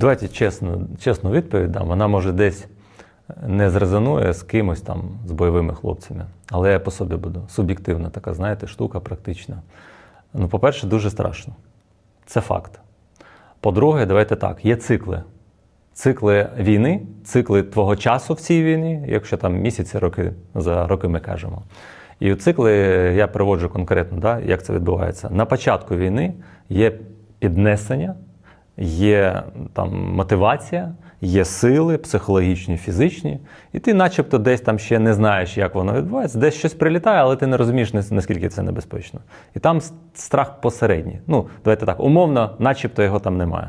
Давайте чесно, чесну відповідь дам. Вона може десь не зрезонує з кимось там, з бойовими хлопцями. Але я по собі буду. Суб'єктивна така, знаєте, штука практична. Ну, по-перше, дуже страшно. Це факт. По-друге, давайте так: є цикли. Цикли війни, цикли твого часу в цій війні, якщо там місяці, роки, за роки ми кажемо. І цикли я приводжу конкретно, да, як це відбувається. На початку війни є піднесення, є там мотивація, є сили психологічні, фізичні, і ти, начебто, десь там ще не знаєш, як воно відбувається, десь щось прилітає, але ти не розумієш, наскільки це небезпечно. І там страх посередній. Ну, давайте так, умовно, начебто його там немає.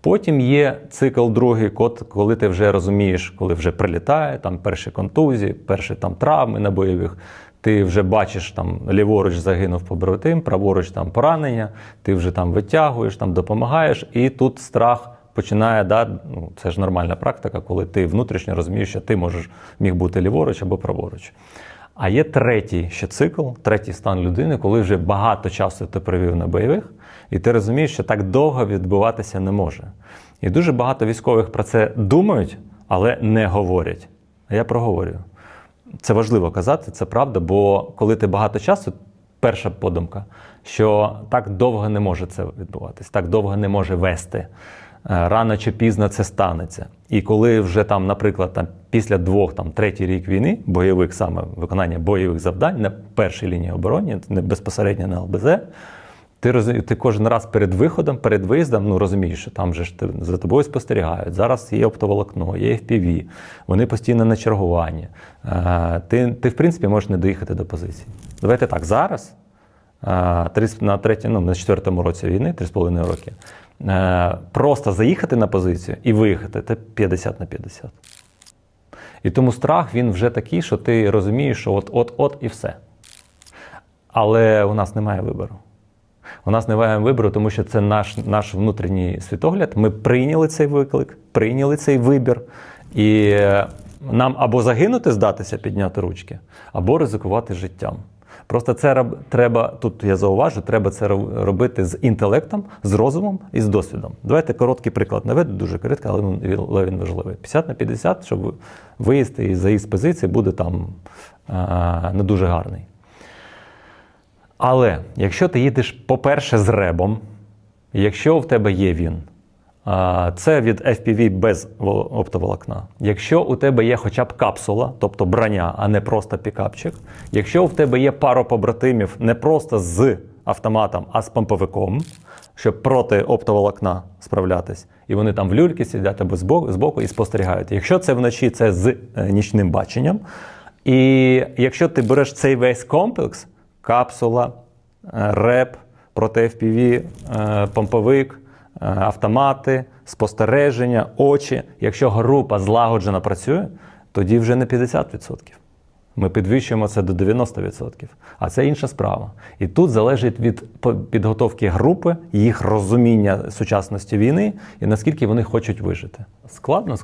Потім є цикл другий, кот- коли ти вже розумієш, коли вже прилітає, там перші контузії, перші там травми на бойових. Ти вже бачиш, там ліворуч загинув побратим, праворуч там поранення, ти вже там витягуєш, там допомагаєш, і тут страх починає, да, ну, це ж нормальна практика, коли ти внутрішньо розумієш, що ти можеш міг бути ліворуч або праворуч. А є третій ще цикл, третій стан людини, коли вже багато часу ти провів на бойових, і ти розумієш, що так довго відбуватися не може. І дуже багато військових про це думають, але не говорять. А я проговорюю. Це важливо казати, це правда, бо коли ти багато часу, перша подумка, що так довго не може це відбуватись, так довго не може вести. Е, Рано чи пізно це станеться. І коли вже там, наприклад, там після двох, там третій рік війни, бойових саме виконання бойових завдань на першій лінії оборони, не безпосередньо на ЛБЗ, ти розумієш, ти кожен раз перед виходом, перед виїздом, ну розумієш, що там же ж за тобою спостерігають. Зараз є оптоволокно, є FPV, вони постійно на чергуванні. Е, Ти, ти, в принципі, можеш не доїхати до позиції. Давайте так, зараз, е, на третій, ну, на четвертому році війни, 3,5 роки, е, просто заїхати на позицію і виїхати це 50 на 50. І тому страх він вже такий, що ти розумієш, що от-от-от і все. Але у нас немає вибору. У нас немає вибору, тому що це наш, наш внутрішній світогляд. Ми прийняли цей виклик, прийняли цей вибір. І нам або загинути, здатися, підняти ручки, або ризикувати життям. Просто це треба, тут я зауважу, треба це робити з інтелектом, з розумом і з досвідом. Давайте короткий приклад наведу, дуже короткий, але він, важливий. 50 на 50, щоб виїзд і заїзд позиції буде там е, не дуже гарний. Але якщо ти їдеш, по-перше, з ребом, якщо в тебе є він, це від FPV без вол- оптоволокна. Якщо у тебе є хоча б капсула, тобто броня, а не просто пікапчик, якщо в тебе є пара побратимів не просто з автоматом, а з помповиком, щоб проти оптоволокна справлятись, і вони там в люльки сидять або збоку і спостерігають. Якщо це вночі, це з е, нічним баченням. І якщо ти береш цей весь комплекс, капсула, е, реп, проти FPV, е, помповик, е, автомати, спостереження, очі. Якщо група злагоджено працює, тоді вже не 50%. Ми підвищуємо це до 90%. А це інша справа. І тут залежить від підготовки групи, їх розуміння сучасності війни і наскільки вони хочуть вижити. Складно